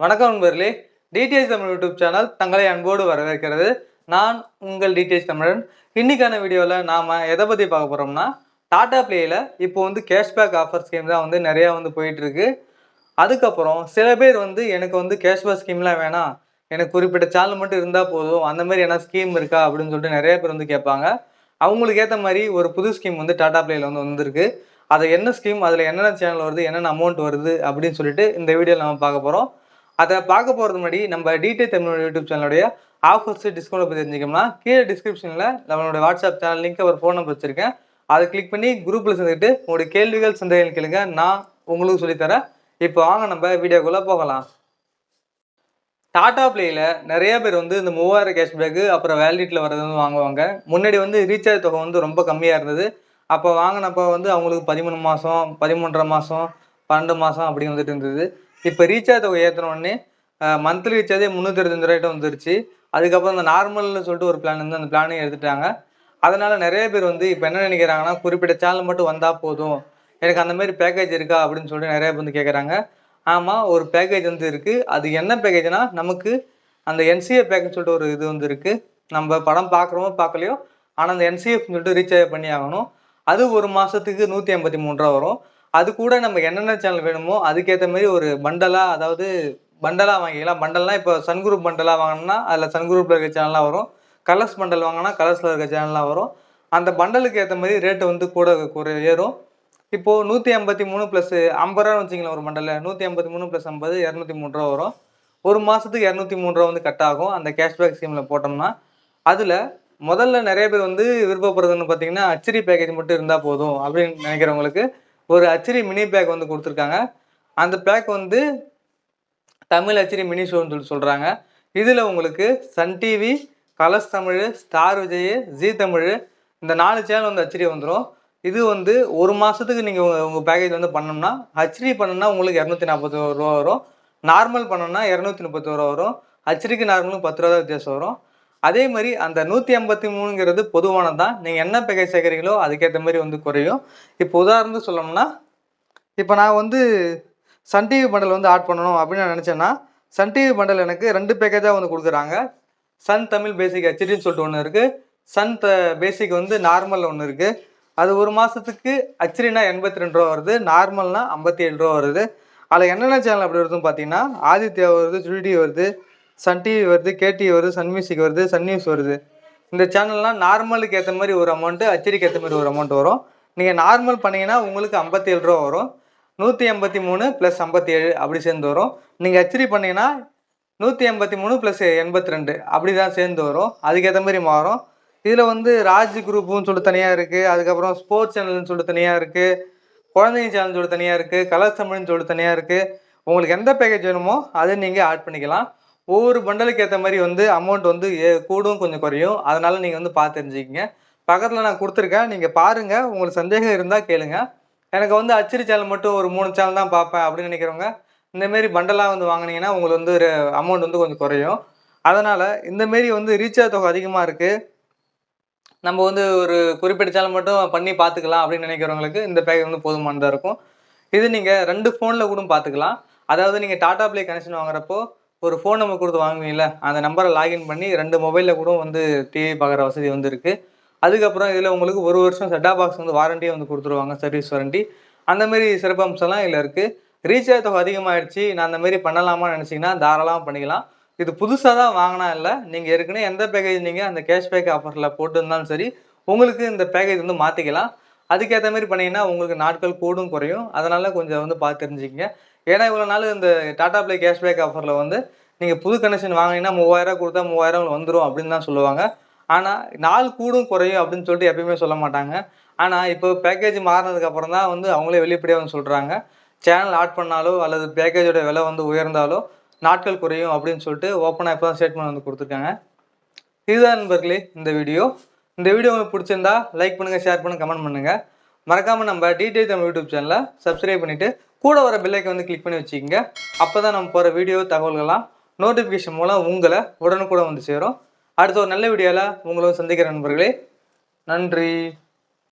வணக்கம் நண்பர்களே. DTH Tamil YouTube channel தங்களை அன்போடு வரவேற்கிறது. நான் உங்கள் டிடிஎச் தமிழன். இன்னைக்கான வீடியோவில் நாம் எதை பற்றி பார்க்க போகிறோம்னா டாடா பிளேயில் இப்போ வந்து கேஷ்பேக் ஆஃபர் ஸ்கீம் தான் வந்து நிறையா வந்து போயிட்டுருக்கு. அதுக்கப்புறம் சில பேர் வந்து எனக்கு வந்து கேஷ்பேக் ஸ்கீம்லாம் வேணாம். எனக்கு குறிப்பிட்ட சேனல் மட்டும் இருந்தால் போதும். அந்த மாதிரி என்ன ஸ்கீம் இருக்கா அப்படின்னு சொல்லிட்டு நிறைய பேர் வந்து கேட்பாங்க. அவங்களுக்கு ஏற்ற மாதிரி ஒரு புது ஸ்கீம் வந்து டாடா பிளேயில் வந்து வந்திருக்கு. அது என்ன ஸ்கீம் அதில் என்னென்ன சேனல் வருது என்னென்ன அமௌண்ட் வருது அப்படின்னு சொல்லிட்டு இந்த வீடியோவில் நம்ம பார்க்க போகிறோம் அதை பார்க்க போகிறது முன்னாடி நம்ம டிடி தமிழ் யூடியூப் சேனலுடைய ஆஃபர்ஸ் டிஸ்கவுண்ட் பற்றி தெரிஞ்சுக்கணும்னா கீழே டிஸ்கிரிப்ஷனில் நம்மளோட வாட்ஸ்அப் சேனல் லிங்க் ஒரு ஃபோன் நம்பர் வச்சுருக்கேன். அதை கிளிக் பண்ணி குரூப்பில் சேர்ந்துக்கிட்டு உங்களுடைய கேள்விகள் சந்தேகங்கள் கேளுங்க. நான் உங்களுக்கு சொல்லித்தரேன் இப்போ வாங்க நம்ம வீடியோக்குள்ளே போகலாம். டாடா பிளேயில் நிறைய பேர் வந்து இந்த மூவாயிரம் கேஷ்பேக்கு அப்புறம் வேலிட்டில் வர்றது வந்து வாங்குவாங்க. முன்னாடி வந்து ரீசார்ஜ் தொகை வந்து ரொம்ப கம்மியாக இருந்தது. அப்போ வாங்கினப்போ வந்து அவங்களுக்கு பதிமூணு மாதம் பதிமூன்றரை மாதம் பன்னெண்டு மாதம் அப்படி வந்துட்டு இருந்தது. இப்போ ரீசார்ஜ் தொகை ஏற்றினோடனே மந்த்லி ரீசார்ஜே முந்நூற்றி இருபத்தஞ்சு ரூபாய்ட்டு வந்துருச்சு. அதுக்கப்புறம் அந்த நார்மல்னு சொல்லிட்டு ஒரு பிளான் வந்து அந்த பிளானையும் எடுத்துட்டாங்க. அதனால் நிறைய பேர் வந்து இப்போ என்ன நினைக்கிறாங்கன்னா குறிப்பிட்ட சேனல் மட்டும் வந்தால் போதும். எனக்கு அந்த மாதிரி பேக்கேஜ் இருக்கா அப்படின்னு சொல்லிட்டு நிறைய பேர் வந்து கேட்குறாங்க ஆமாம் ஒரு பேக்கேஜ் வந்து இருக்குது அது என்ன பேக்கேஜ்னால் நமக்கு அந்த என்சிஏ பேக்கேஜ் சொல்லிட்டு ஒரு இது வந்து இருக்குது நம்ம படம் பார்க்குறோமோ பார்க்கலையோ ஆனால் அந்த என்சிஎஃப்னு சொல்லிட்டு ரீசார்ஜ் பண்ணி ஆகணும். அது ஒரு மாதத்துக்கு நூற்றி ஐம்பத்தி மூணு ரூபா வரும். அது கூட நம்ம என்னென்ன சேனல் வேணுமோ அதுக்கேற்ற மாதிரி ஒரு பண்டலாக அதாவது பண்டலாக வாங்கிக்கலாம். பண்டல்னால் இப்போ சன் குரூப் பண்டலாக வாங்கினோம்னா அதில் சன் குரூப்பில் இருக்க சேனல்லாம் வரும். கலர்ஸ் பண்டல் வாங்கினா கலர்ஸில் இருக்க சேனல்லாம் வரும். அந்த பண்டலுக்கு ஏற்ற மாதிரி ரேட்டு வந்து கூட குறை ஏறும். இப்போது நூற்றி ஐம்பத்தி மூணு ப்ளஸ் ஐம்பது ரூபா வச்சிங்களேன் ஒரு மண்டலில் நூற்றி ஐம்பத்தி மூணு ப்ளஸ் ஐம்பது இரநூத்தி மூணு ரூபா வரும். ஒரு மாதத்துக்கு இரநூத்தி மூணு ரூபா வந்து கட் ஆகும். அந்த கேஷ்பேக் ஸ்கீமில் போட்டோம்னா. அதில் முதல்ல நிறைய பேர் வந்து விருப்பப்படுறதுன்னு பார்த்தீங்கன்னா அச்சரி பேக்கேஜ் மட்டும் இருந்தால் போதும் அப்படின்னு நினைக்கிறவங்களுக்கு ஒரு அச்சரி மினி பேக் வந்து கொடுத்துருக்காங்க. அந்த பேக் வந்து தமிழ் அச்சரி மினி ஷோன்னு சொல்லி சொல்கிறாங்க இதில் உங்களுக்கு Sun TV Colors Tamil Star Vijay Zee Tamil இந்த நாலு சேனல் வந்து ஹச்டி வந்துடும் இது வந்து ஒரு மாதத்துக்கு நீங்கள் உங்கள் உங்கள் பேக்கேஜ் வந்து பண்ணோம்னா ஹச்டி பண்ணோம்னா உங்களுக்கு இரநூத்தி நாற்பத்தி ரூபா வரும். நார்மல் பண்ணோம்னா இரநூத்தி முப்பத்தி ரூபா வரும். ஹச்டிக்கு நார்மலுக்கு பத்து ரூபா தான் வித்தியாசம் வரும். அதே மாதிரி அந்த நூற்றி ஐம்பத்தி மூணுங்கிறது பொதுவானது தான் நீங்கள் என்ன பேக்கேஜ் சேர்க்குறீங்களோ அதுக்கேற்ற மாதிரி வந்து குறையும். இப்போ உதாரணத்துக்கு சொல்லணும்னா இப்போ நான் வந்து சன் டிவி பண்டல் வந்து ஆட் பண்ணணும் அப்படின்னு நான் நினச்சேன்னா சன் டிவி பண்டல் எனக்கு ரெண்டு பேக்கேஜாக வந்து கொடுக்குறாங்க. சன் தமிழ் பேசிக் ஹெச்டின்னு சொல்லிட்டு ஒன்று இருக்குது சன் த பேசிக் வந்து நார்மலில் ஒன்று இருக்குது அது ஒரு மாதத்துக்கு ஹெச்டினா எண்பத்தி ரெண்டு ரூபா வருது. நார்மல்னால் ஐம்பத்தி ஏழு ரூபா வருது. அதில் என்னென்ன சேனல் அப்படி வருதுன்னு பார்த்தீங்கன்னா ஆதித்யா வருது சுடி வருது. சன் டிவி வருது கேடிவி வருது சன் மியூசிக் வருது சன் நியூஸ் வருது. இந்த சேனல்லாம் நார்மலுக்கு ஏற்ற மாதிரி ஒரு அமௌண்ட்டு அச்சடிக்கு ஏற்ற மாதிரி ஒரு அமௌண்ட் வரும். நீங்கள் நார்மல் பண்ணீங்கன்னா உங்களுக்கு ஐம்பத்தி ஏழு ரூபா வரும். நூற்றி எண்பத்தி மூணு ப்ளஸ் ஐம்பத்தி ஏழு அப்படி சேர்ந்து வரும். நீங்கள் ஹெச்டி பண்ணீங்கன்னா நூற்றி எண்பத்தி மூணு ப்ளஸ் எண்பத்தி ரெண்டு அப்படி தான் சேர்ந்து வரும். அதுக்கேற்ற மாதிரி மாறும். இதில் வந்து ராஜ் குரூப்புன்னு சொல்லிட்டு தனியாக இருக்குது அதுக்கப்புறம் ஸ்போர்ட்ஸ் சேனல்னு சொல்லி தனியாக இருக்குது குழந்தைங்க சேனல் சொல்லி தனியாக இருக்குது கலர்ஸ் தமிழ்னு சொல்லி தனியாக இருக்குது உங்களுக்கு எந்த பேக்கேஜ் வேணுமோ அதை நீங்கள் ஆட் பண்ணிக்கலாம். ஒவ்வொரு பண்டலுக்கு ஏற்ற மாதிரி வந்து அமௌண்ட் வந்து ஏ- கூடும் கொஞ்சம் குறையும். அதனால் நீங்கள் வந்து பார்த்து தெரிஞ்சுக்கிங்க. பக்கத்தில் நான் கொடுத்துருக்கேன். நீங்கள் பாருங்கள் உங்களுக்கு சந்தேகம் இருந்தால் கேளுங்க. எனக்கு வந்து அச்சிரி சேனல் மட்டும் ஒரு மூணு சேனல் தான் பார்ப்பேன் அப்படின்னு நினைக்கிறவங்க இந்தமாரி பண்டலாக வந்து வாங்கினீங்கன்னா உங்களுக்கு வந்து ஒரு அமௌண்ட் வந்து கொஞ்சம் குறையும். அதனால் இந்தமாரி வந்து ரீசார்ஜ் தொகை அதிகமாக இருக்குது நம்ம வந்து ஒரு குறிப்பிட்ட சேனல் மட்டும் பண்ணி பார்த்துக்கலாம் அப்படின்னு நினைக்கிறவங்களுக்கு இந்த பேக்கேஜ் வந்து போதுமானதாக இருக்கும். இது நீங்கள் ரெண்டு ஃபோனில் கூட பார்த்துக்கலாம் அதாவது நீங்கள் டாடா ப்ளே கனெக்ஷன் வாங்குறப்போ ஒரு ஃபோன் நம்பர் கொடுத்து வாங்குவீங்கள அந்த நம்பரை லாகின் பண்ணி ரெண்டு மொபைலில் கூட வந்து டிவி பார்க்குற வசதி வந்து இருக்குது அதுக்கப்புறம் இதில் உங்களுக்கு ஒரு வருஷம் செட்டா பாக்ஸ் வந்து வாரண்டியே வந்து கொடுத்துருவாங்க சர்வீஸ் வாரண்டி அந்த மாதிரி சிறப்பம்சம்லாம் இதில் இருக்குது ரீசார்ஜ் தொகை அதிகமாகிடுச்சு நான் அந்தமாரி பண்ணலாமான்னு நினச்சிங்கன்னா தாராளமாக பண்ணிக்கலாம். இது புதுசாக தான் வாங்கினா இல்லை நீங்கள் ஏற்கனவே எந்த பேக்கேஜ் நீங்கள் அந்த கேஷ்பேக் ஆஃபரில் போட்டுருந்தாலும் சரி உங்களுக்கு இந்த பேக்கேஜ் வந்து மாற்றிக்கலாம் அதுக்கேற்ற மாதிரி பண்ணிங்கன்னா உங்களுக்கு நாட்கள் கூடும் குறையும். அதனால் கொஞ்சம் வந்து பார்த்து தெரிஞ்சுக்கங்க. ஏன்னா இவ்வளோ நாள் இந்த டாடா ப்ளே கேஷ்பேக் ஆஃபரில் வந்து நீங்கள் புது கனெக்ஷன் வாங்கினீங்கன்னா மூவாயிரம் கொடுத்தா மூவாயிரம் வந்துடும் அப்படின்னு தான் சொல்லுவாங்க. ஆனால் நாள் கூடும் குறையும் அப்படின்னு சொல்லிட்டு எப்பயுமே சொல்ல மாட்டாங்க. ஆனால் இப்போ பேக்கேஜ் மாறினதுக்கப்புறம் தான் வந்து அவங்களே வெளிப்படையாக வந்து சொல்கிறாங்க சேனல் ஆட் பண்ணாலோ அல்லது பேக்கேஜோட விலை வந்து உயர்ந்தாலோ நாட்கள் குறையும் அப்படின்னு சொல்லிட்டு ஓப்பனாக இப்போ தான் ஸ்டேட்மெண்ட் வந்து கொடுத்துருக்காங்க. இதுதான் நண்பர்களே இந்த வீடியோ. இந்த வீடியோ உங்களுக்கு பிடிச்சிருந்தா லைக் பண்ணுங்கள் ஷேர் பண்ணுங்கள் கமெண்ட் பண்ணுங்கள் மறக்காமல் நம்ம டிடி தமிழ் யூடியூப் சேனலை சப்ஸ்கிரைப் பண்ணிவிட்டு கூட வர பெல்லைக்கை வந்து கிளிக் பண்ணி வச்சுக்கோங்க. அப்போ தான் நம்ம போகிற வீடியோ தகவல்கள்லாம் நோட்டிஃபிகேஷன் மூலம் உங்களை உடனுக்குடன் வந்து சேரும். அடுத்த ஒரு நல்ல வீடியோவில் உங்களை சந்திக்கிற நண்பர்களே நன்றி.